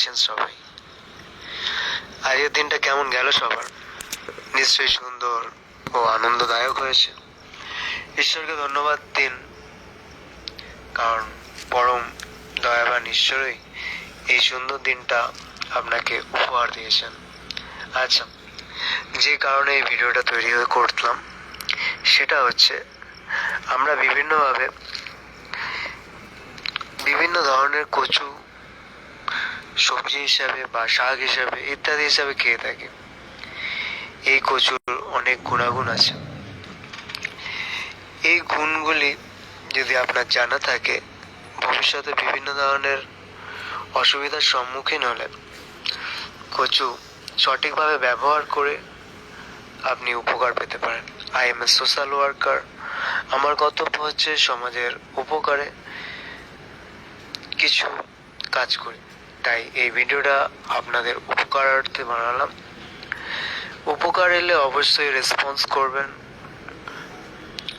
আছেন সবাই। আজকের দিনটা কেমন গেল সবার? নিশ্চয়ই সুন্দর ও আনন্দদায়ক হয়েছে। ঈশ্বরকে ধন্যবাদ দিন, কারণ পরম দয়াবান ঈশ্বরই এই সুন্দর দিনটা আপনাকে উপহার দিয়েছেন। আচ্ছা যে কারণে এই ভিডিওটা তৈরি হয়ে করলাম, সেটা হচ্ছে আমরা বিভিন্নভাবে বিভিন্ন ধরনের কচু সবজি হিসাবে বা শাক হিসাবে ইত্যাদি হিসাবে খেয়ে থাকি। এই কচুর অনেক গুণাগুণ আছে। এই গুণগুলি যদি আপনার জানা থাকে, ভবিষ্যতে বিভিন্ন ধরনের অসুবিধার সম্মুখীন হলে কচু সঠিকভাবে ব্যবহার করে আপনি উপকার পেতে পারেন। I am a social worker আমার কর্তব্য হচ্ছে সমাজের উপকারে কিছু কাজ করি। তাই এই ভিডিওটা আপনাদের উপকারার্থে বানালাম। উপকার এলে অবশ্যই রেসপন্স করবেন।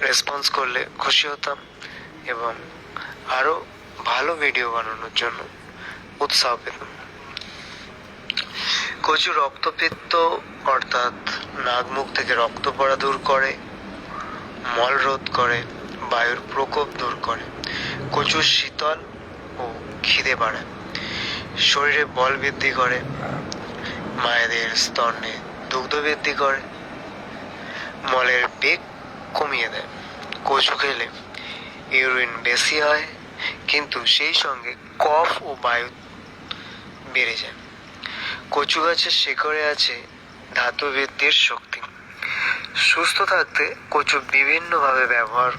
রেসপন্স করলে খুশি হতাম এবং আরও ভালো ভিডিও বানানোর জন্য উৎসাহ পেতাম। কচু রক্তপিত্ত, অর্থাৎ নাক মুখ থেকে রক্ত পড়া দূর করে, মল রোধ করে, বায়ুর প্রকোপ দূর করে কচু শীতল ও খিদে বাড়ায়। শরীরে বল বৃদ্ধি করে, মায়েদের স্তনে দুগ্ধ বৃদ্ধি করে, মলের বেগ কমিয়ে দেয়। কচু খেলে ইউরিন বেশি হয়, কিন্তু সেই সঙ্গে কফ ও বায়ু বেড়ে যায়। কচু গাছের শিকড়ে আছে ধাতু বৃদ্ধির শক্তি। সুস্থ থাকতে কচু বিভিন্নভাবে ব্যবহার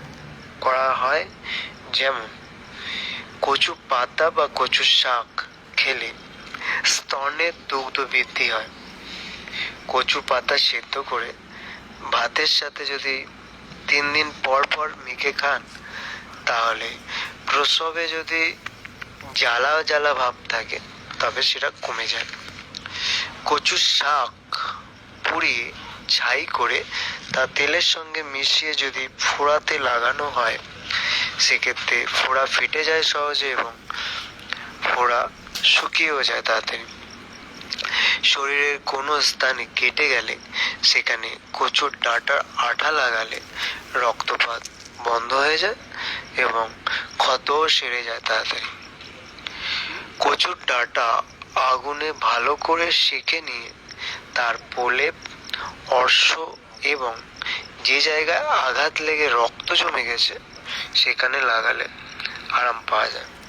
করা হয়, যেমন কচু পাতা বা কচু শাক। খেলে স্তনের দুগ্ধ বৃদ্ধি হয়। কচু পাতা সেদ্ধ করে ভাতের সাথে যদি তিন দিন পর পর মেখে খান, তাহলে প্রসবে যদি জ্বালা জ্বালা ভাব থাকে, তবে সেটা কমে যায়। কচু শাক পুড়িয়ে ছাই করে তা তেলের সঙ্গে মিশিয়ে যদি ফোড়াতে লাগানো হয়, সেক্ষেত্রে ফোড়া ফেটে যায় সহজে এবং ফোড়া শুকিয়েও যায় তাড়াতাড়ি। শরীরের কোনো স্থানে কেটে গেলে সেখানে কচুর ডাঁটার আঠা লাগালে রক্তপাত বন্ধ হয়ে যায় এবং ক্ষতও সেরে যায় তাড়াতাড়ি। কচুর ডাঁটা আগুনে ভালো করে সেঁকে নিয়ে তার প্রলেপ, অর্শ এবং যে জায়গায় আঘাত লেগে রক্ত জমে গেছে, সেখানে লাগালে আরাম পাওয়া যায়।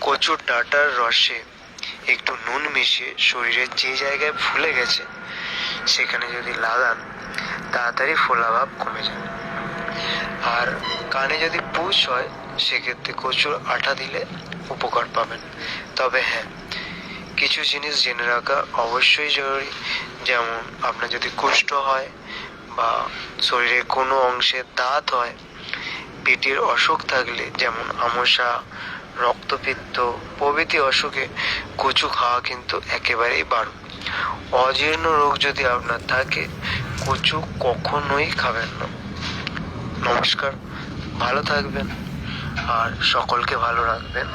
কচুর ডাঁটার রসে একটু নুন মিশিয়ে শরীরের যে জায়গায় ফুলে গেছে, সেখানে যদি লাগান, তাড়াতাড়ি ফোলাভাব কমে যায় আর কানে যদি পুষ হয়, সেক্ষেত্রে কচুর আঠা দিলে উপকার পাবেন। তবে হ্যাঁ কিছু জিনিস জেনে রাখা অবশ্যই জরুরি। যেমন আপনার যদি কুষ্ঠ হয় বা শরীরের কোনো অংশে দাঁত হয় পেটের অসুখ থাকলে যেমন আমশা রক্তপিত্ত, প্রভৃতি অসুখে কচু খাওয়া কিন্তু একেবারেই বারণ। অজীর্ণ রোগ যদি আপনার থাকে, কচু কখনোই খাবেন না। নমস্কার, ভালো থাকবেন আর সকলকে ভালো রাখবেন।